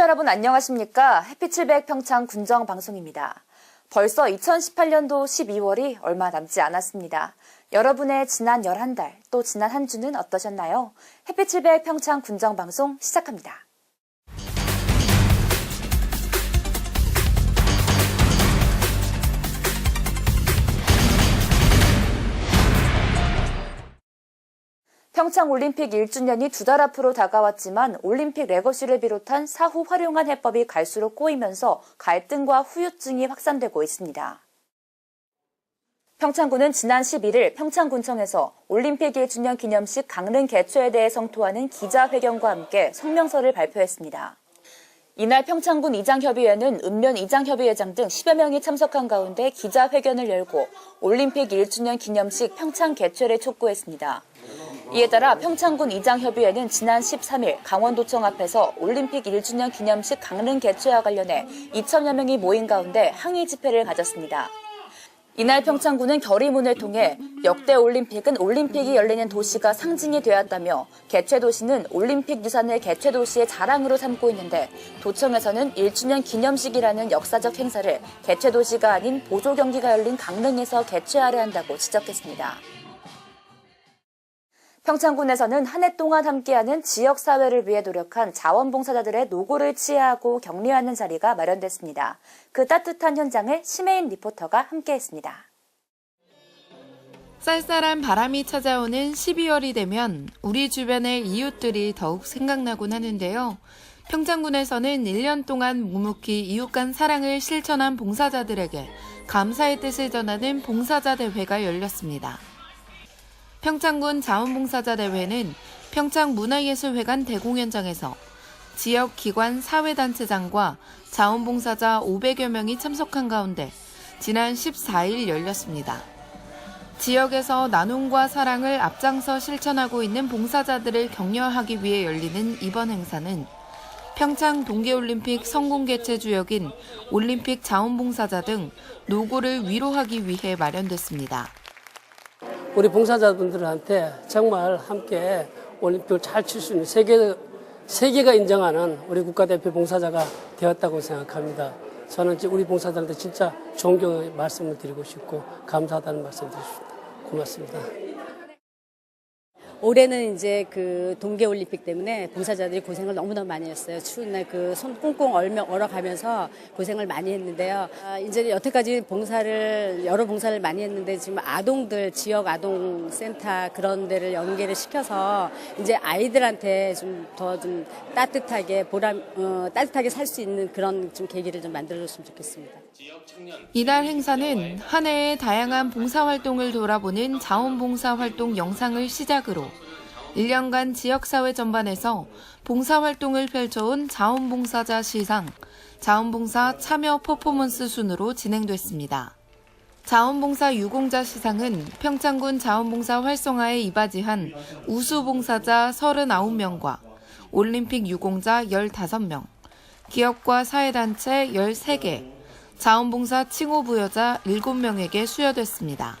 시청자 여러분 안녕하십니까? 해피칠백 평창 군정 방송입니다. 벌써 2018년도 12월이 얼마 남지 않았습니다. 여러분의 지난 11달, 또 지난 한 주는 어떠셨나요? 해피칠백 평창 군정 방송 시작합니다. 평창 올림픽 1주년이 두 달 앞으로 다가왔지만 올림픽 레거시를 비롯한 사후 활용한 해법이 갈수록 꼬이면서 갈등과 후유증이 확산되고 있습니다. 평창군은 지난 11일 평창군청에서 올림픽 1주년 기념식 강릉 개최에 대해 성토하는 기자회견과 함께 성명서를 발표했습니다. 이날 평창군 이장협의회는 읍면 이장협의회장 등 10여 명이 참석한 가운데 기자회견을 열고 올림픽 1주년 기념식 평창 개최를 촉구했습니다. 이에 따라 평창군 이장협의회는 지난 13일 강원도청 앞에서 올림픽 1주년 기념식 강릉 개최와 관련해 2천여 명이 모인 가운데 항의 집회를 가졌습니다. 이날 평창군은 결의문을 통해 역대 올림픽은 올림픽이 열리는 도시가 상징이 되었다며 개최 도시는 올림픽 유산을 개최 도시의 자랑으로 삼고 있는데 도청에서는 1주년 기념식이라는 역사적 행사를 개최 도시가 아닌 보조 경기가 열린 강릉에서 개최하려 한다고 지적했습니다. 평창군에서는 한 해 동안 함께하는 지역사회를 위해 노력한 자원봉사자들의 노고를 치하하고 격려하는 자리가 마련됐습니다. 그 따뜻한 현장을 심혜인 리포터가 함께했습니다. 쌀쌀한 바람이 찾아오는 12월이 되면 우리 주변의 이웃들이 더욱 생각나곤 하는데요. 평창군에서는 1년 동안 묵묵히 이웃 간 사랑을 실천한 봉사자들에게 감사의 뜻을 전하는 봉사자 대회가 열렸습니다. 평창군 자원봉사자 대회는 평창문화예술회관 대공연장에서 지역 기관 사회단체장과 자원봉사자 500여 명이 참석한 가운데 지난 14일 열렸습니다. 지역에서 나눔과 사랑을 앞장서 실천하고 있는 봉사자들을 격려하기 위해 열리는 이번 행사는 평창 동계올림픽 성공 개최 주역인 올림픽 자원봉사자 등 노고를 위로하기 위해 마련됐습니다. 우리 봉사자분들한테 정말 함께 올림픽을 잘 칠 수 있는 세계, 세계가 인정하는 우리 국가대표 봉사자가 되었다고 생각합니다. 저는 우리 봉사자한테 진짜 존경의 말씀을 드리고 싶고 감사하다는 말씀 드리고 싶습니다. 고맙습니다. 올해는 이제 그 동계올림픽 때문에 봉사자들이 고생을 너무나 많이 했어요. 추운 날 그 손 꽁꽁 얼며 얼어가면서 고생을 많이 했는데요. 아, 이제 여태까지 봉사를, 여러 봉사를 많이 했는데 지금 아동들, 지역 아동센터 그런 데를 연계를 시켜서 이제 아이들한테 좀 더좀 따뜻하게 보람, 어, 따뜻하게 살 수 있는 그런 좀 계기를 좀 만들어줬으면 좋겠습니다. 이날 행사는 한 해의 다양한 봉사활동을 돌아보는 자원봉사활동 영상을 시작으로 1년간 지역사회 전반에서 봉사활동을 펼쳐온 자원봉사자 시상, 자원봉사 참여 퍼포먼스 순으로 진행됐습니다. 자원봉사 유공자 시상은 평창군 자원봉사 활성화에 이바지한 우수봉사자 39명과 올림픽 유공자 15명, 기업과 사회단체 13개, 자원봉사 칭호 부여자 7명에게 수여됐습니다.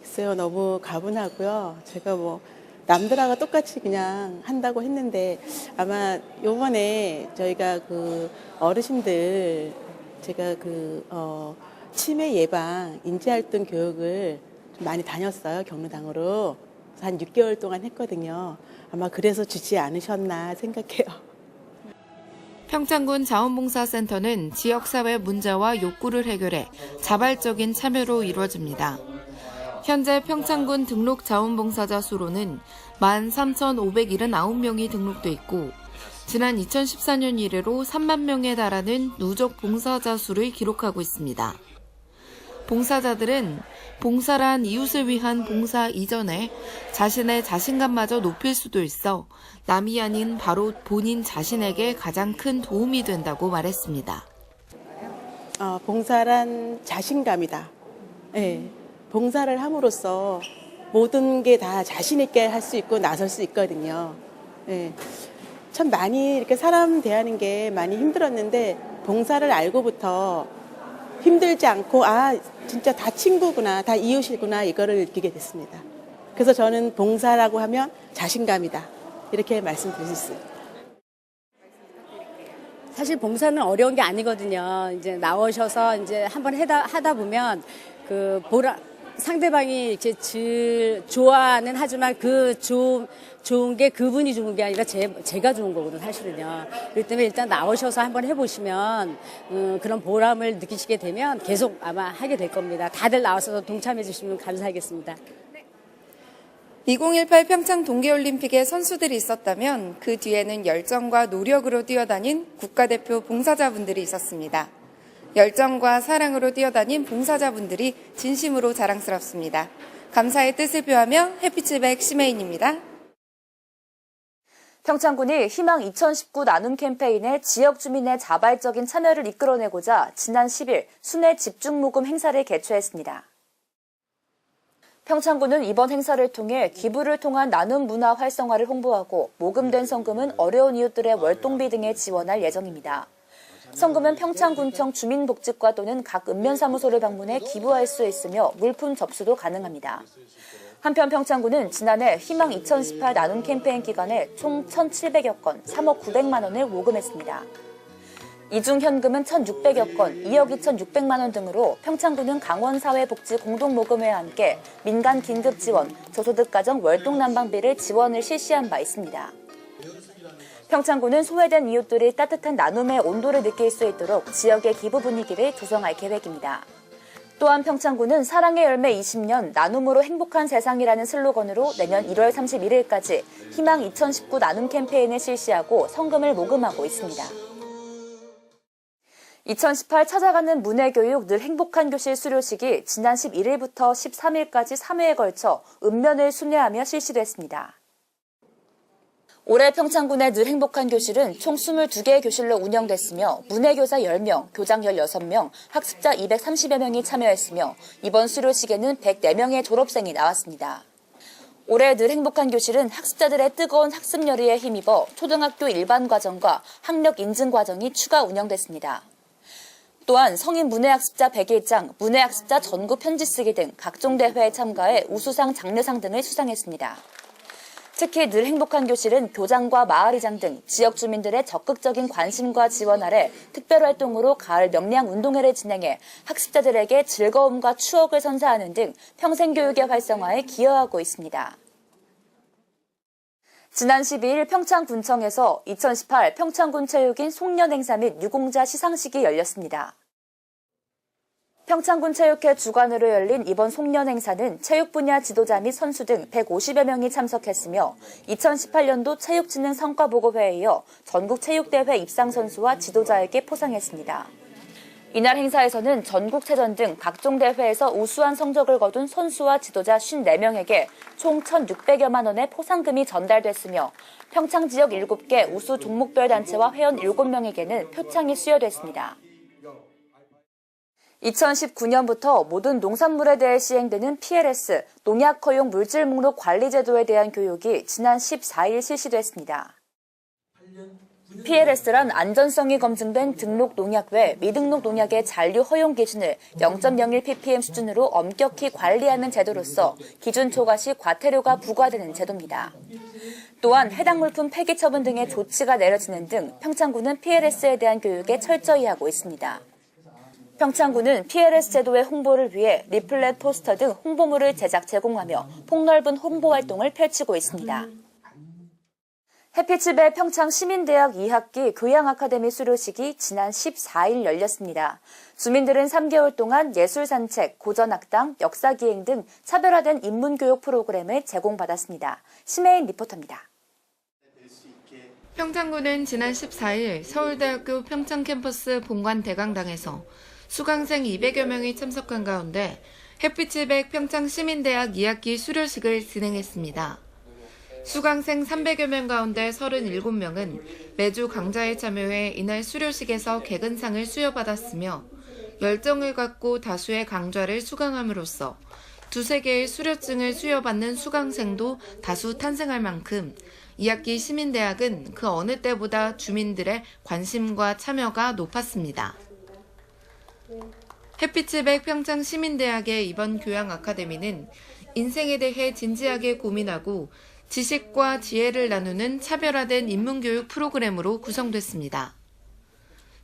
글쎄요, 너무 가분하고요. 제가 뭐 남들하고 똑같이 그냥 한다고 했는데 아마 요번에 저희가 그 어르신들 제가 그 어, 치매 예방 인지활동 교육을 좀 많이 다녔어요 경로당으로 한 6개월 동안 했거든요. 아마 그래서 주지 않으셨나 생각해요. 평창군 자원봉사센터는 지역사회 문제와 욕구를 해결해 자발적인 참여로 이루어집니다. 현재 평창군 등록 자원봉사자 수로는 13,579명이 등록돼 있고 지난 2014년 이래로 3만 명에 달하는 누적 봉사자 수를 기록하고 있습니다. 봉사자들은 봉사란 이웃을 위한 봉사 이전에 자신의 자신감마저 높일 수도 있어 남이 아닌 바로 본인 자신에게 가장 큰 도움이 된다고 말했습니다. 어, 봉사란 자신감이다. 예, 봉사를 함으로써 모든 게 다 자신 있게 할 수 있고 나설 수 있거든요. 예, 참 많이 이렇게 사람 대하는 게 많이 힘들었는데 봉사를 알고부터 힘들지 않고 아 진짜 다 친구구나, 다 이웃이구나 이거를 느끼게 됐습니다. 그래서 저는 봉사라고 하면 자신감이다 이렇게 말씀드릴 수 있습니다. 사실 봉사는 어려운 게 아니거든요. 이제 나오셔서 이제 한번 하다 보면 그 보라, 상대방이 이렇게 질, 좋아는 하지만 그 좋은, 좋은 게 그분이 좋은 게 아니라 제, 제가 좋은 거거든요, 사실은요. 그렇기 때문에 일단 나오셔서 한번 해보시면, 음, 그런 보람을 느끼시게 되면 계속 아마 하게 될 겁니다. 다들 나와서 동참해 주시면 감사하겠습니다. 2018 평창 동계올림픽에 선수들이 있었다면 그 뒤에는 열정과 노력으로 뛰어다닌 국가대표 봉사자분들이 있었습니다. 열정과 사랑으로 뛰어다닌 봉사자분들이 진심으로 자랑스럽습니다. 감사의 뜻을 표하며 해피칠백 시메인입니다. 평창군이 희망 2019 나눔 캠페인에 지역 주민의 자발적인 참여를 이끌어내고자 지난 10일 순회 집중 모금 행사를 개최했습니다. 평창군은 이번 행사를 통해 기부를 통한 나눔 문화 활성화를 홍보하고 모금된 성금은 어려운 이웃들의 월동비 등에 지원할 예정입니다. 성금은 평창군청 주민복지과 또는 각 읍면사무소를 방문해 기부할 수 있으며 물품 접수도 가능합니다. 한편 평창군은 지난해 희망 2018 나눔 캠페인 기간에 총 1,700여 건, 3억 900만 원을 모금했습니다. 이중 현금은 1,600여 건, 2억 2,600만 원 등으로 평창군은 강원사회복지 공동모금회와 함께 민간 긴급 지원, 저소득 가정 월동 난방비를 지원을 실시한 바 있습니다. 평창군은 소외된 이웃들이 따뜻한 나눔의 온도를 느낄 수 있도록 지역의 기부 분위기를 조성할 계획입니다. 또한 평창군은 사랑의 열매 20년 나눔으로 행복한 세상이라는 슬로건으로 내년 1월 31일까지 희망 2019 나눔 캠페인을 실시하고 성금을 모금하고 있습니다. 2018 찾아가는 문해교육 늘 행복한 교실 수료식이 지난 11일부터 13일까지 3회에 걸쳐 읍면을 순회하며 실시됐습니다. 올해 평창군의 늘 행복한 교실은 총 22개의 교실로 운영됐으며 문해교사 10명, 교장 16명, 학습자 230여 명이 참여했으며 이번 수료식에는 104명의 졸업생이 나왔습니다. 올해 늘 행복한 교실은 학습자들의 뜨거운 학습 열의에 힘입어 초등학교 일반 과정과 학력 인증 과정이 추가 운영됐습니다. 또한 성인 문해학습자 101장, 문해학습자 전국 편지 쓰기 등 각종 대회에 참가해 우수상, 장려상 등을 수상했습니다. 특히 늘 행복한 교실은 교장과 마을이장 등 지역 주민들의 적극적인 관심과 지원 아래 특별활동으로 가을 명량 운동회를 진행해 학습자들에게 즐거움과 추억을 선사하는 등 평생교육의 활성화에 기여하고 있습니다. 지난 12일 평창군청에서 2018 평창군 체육인 송년 행사 및 유공자 시상식이 열렸습니다. 평창군 체육회 주관으로 열린 이번 송년 행사는 체육 분야 지도자 및 선수 등 150여 명이 참석했으며 2018년도 체육진흥 성과보고회에 이어 전국 체육대회 입상 선수와 지도자에게 포상했습니다. 이날 행사에서는 전국체전 등 각종 대회에서 우수한 성적을 거둔 선수와 지도자 54명에게 총 1,600여만 원의 포상금이 전달됐으며 평창 지역 7개 우수 종목별 단체와 회원 7명에게는 표창이 수여됐습니다. 2019년부터 모든 농산물에 대해 시행되는 PLS, 농약 허용 물질 목록 관리 제도에 대한 교육이 지난 14일 실시됐습니다. PLS란 안전성이 검증된 등록 농약 외 미등록 농약의 잔류 허용 기준을 0.01ppm 수준으로 엄격히 관리하는 제도로서 기준 초과 시 과태료가 부과되는 제도입니다. 또한 해당 물품 폐기 처분 등의 조치가 내려지는 등 평창군은 PLS에 대한 교육에 철저히 하고 있습니다. 평창군은 PLS 제도의 홍보를 위해 리플렛 포스터 등 홍보물을 제작 제공하며 폭넓은 홍보 활동을 펼치고 있습니다. 해피칩의 평창 시민대학 2학기 교양 아카데미 수료식이 지난 14일 열렸습니다. 주민들은 3개월 동안 예술 산책, 고전 학당, 역사 기행 등 차별화된 인문 교육 프로그램을 제공받았습니다. 심혜인 리포터입니다. 평창군은 지난 14일 서울대학교 평창 캠퍼스 본관 대강당에서 수강생 200여 명이 참석한 가운데 햇빛700 평창 시민대학 2학기 수료식을 진행했습니다. 수강생 300여 명 가운데 37명은 매주 강좌에 참여해 이날 수료식에서 개근상을 수여받았으며 열정을 갖고 다수의 강좌를 수강함으로써 두세 개의 수료증을 수여받는 수강생도 다수 탄생할 만큼 2학기 시민대학은 그 어느 때보다 주민들의 관심과 참여가 높았습니다. 햇빛의 평창 시민대학의 이번 교양 아카데미는 인생에 대해 진지하게 고민하고 지식과 지혜를 나누는 차별화된 인문교육 프로그램으로 구성됐습니다.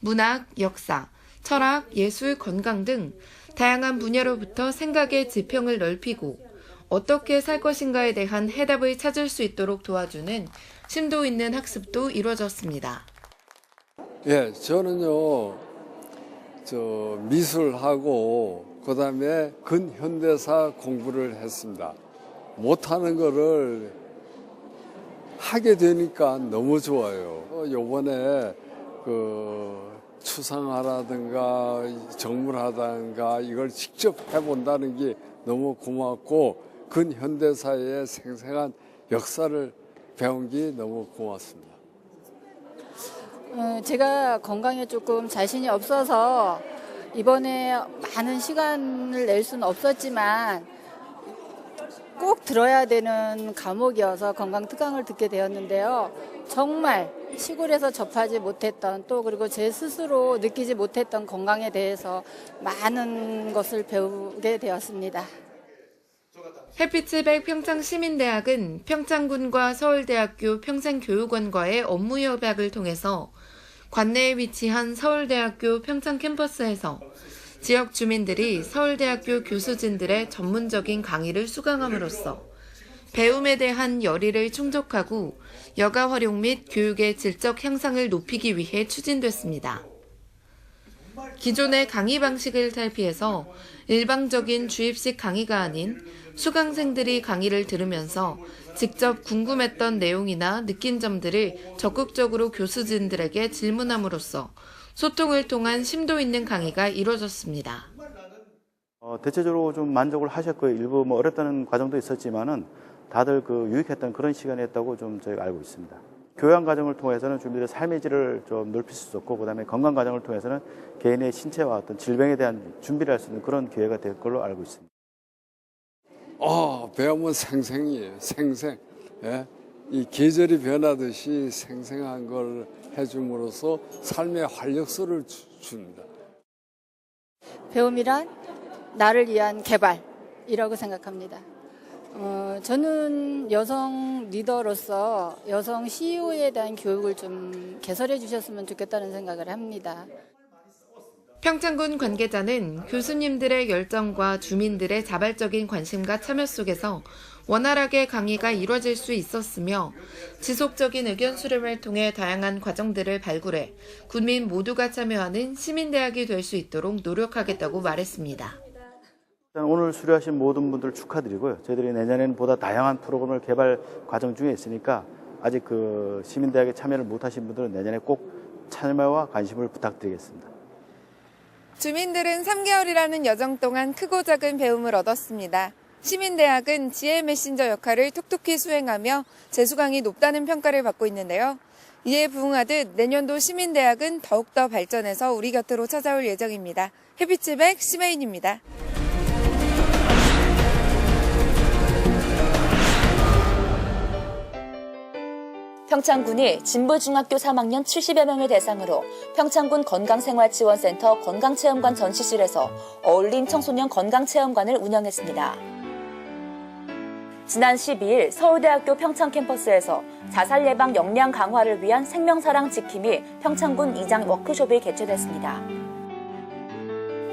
문학, 역사, 철학, 예술, 건강 등 다양한 분야로부터 생각의 지평을 넓히고 어떻게 살 것인가에 대한 해답을 찾을 수 있도록 도와주는 심도 있는 학습도 이루어졌습니다. 예, 저는요, 저 미술하고 그다음에 근현대사 공부를 했습니다. 못하는 거를 하게 되니까 너무 좋아요. 어, 요번에 그 추상화라든가 정물하다든가 이걸 직접 해본다는 게 너무 고맙고 근현대사의 생생한 역사를 배운 게 너무 고맙습니다. 어, 제가 건강에 조금 자신이 없어서 이번에 많은 시간을 낼 수는 없었지만 꼭 들어야 되는 과목이어서 건강 특강을 듣게 되었는데요. 정말 시골에서 접하지 못했던 또 그리고 제 스스로 느끼지 못했던 건강에 대해서 많은 것을 배우게 되었습니다. 햇빛의 백 평창시민대학은 평창군과 서울대학교 평생교육원과의 업무 협약을 통해서 관내에 위치한 서울대학교 평창 캠퍼스에서 지역 주민들이 서울대학교 교수진들의 전문적인 강의를 수강함으로써 배움에 대한 열의를 충족하고 여가 활용 및 교육의 질적 향상을 높이기 위해 추진됐습니다. 기존의 강의 방식을 탈피해서 일방적인 주입식 강의가 아닌 수강생들이 강의를 들으면서 직접 궁금했던 내용이나 느낀 점들을 적극적으로 교수진들에게 질문함으로써 소통을 통한 심도 있는 강의가 이루어졌습니다. 어, 대체적으로 좀 만족을 하셨고요. 일부 뭐 어렵다는 과정도 있었지만은 다들 그 유익했던 그런 시간이었다고 좀 저희가 알고 있습니다. 교양 과정을 통해서는 주민들의 삶의 질을 좀 넓힐 수 있었고, 그 다음에 건강 과정을 통해서는 개인의 신체와 어떤 질병에 대한 준비를 할 수 있는 그런 기회가 될 걸로 알고 있습니다. 아, 배움은 생생이에요. 생생. 예? 이 계절이 변하듯이 생생한 걸 해줌으로써 삶의 활력소를 주- 줍니다. 배움이란 나를 위한 개발이라고 생각합니다. 어, 저는 여성 리더로서 여성 CEO에 대한 교육을 좀 개설해 주셨으면 좋겠다는 생각을 합니다. 평창군 관계자는 교수님들의 열정과 주민들의 자발적인 관심과 참여 속에서 원활하게 강의가 이루어질 수 있었으며 지속적인 의견 수렴을 통해 다양한 과정들을 발굴해 군민 모두가 참여하는 시민대학이 될 수 있도록 노력하겠다고 말했습니다. 오늘 수료하신 모든 분들 축하드리고요. 저희들이 내년에는 보다 다양한 프로그램을 개발 과정 중에 있으니까 아직 그 시민대학에 참여를 못하신 분들은 내년에 꼭 참여와 관심을 부탁드리겠습니다. 주민들은 3개월이라는 여정 동안 크고 작은 배움을 얻었습니다. 시민대학은 지혜 메신저 역할을 톡톡히 수행하며 재수강이 높다는 평가를 받고 있는데요. 이에 부응하듯 내년도 시민대학은 더욱더 발전해서 우리 곁으로 찾아올 예정입니다. 햇빛의 백 시메인입니다. 평창군이 진부중학교 3학년 70여 명을 대상으로 평창군 건강생활지원센터 건강체험관 전시실에서 어울린 청소년 건강체험관을 운영했습니다. 지난 12일 서울대학교 평창 캠퍼스에서 자살 예방 역량 강화를 위한 생명사랑 지킴이 평창군 이장 워크숍이 개최됐습니다.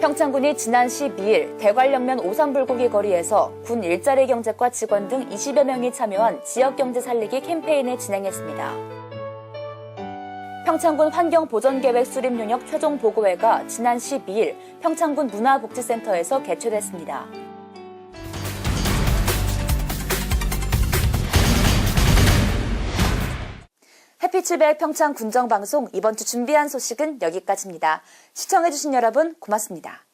평창군이 지난 12일 대관령면 오산불고기 거리에서 군 일자리 경제과 직원 등 20여 명이 참여한 지역 경제 살리기 캠페인을 진행했습니다. 평창군 환경보전계획 수립 용역 최종 보고회가 지난 12일 평창군 문화복지센터에서 개최됐습니다. 해피칠백 평창 군정방송 이번 주 준비한 소식은 여기까지입니다. 시청해주신 여러분 고맙습니다.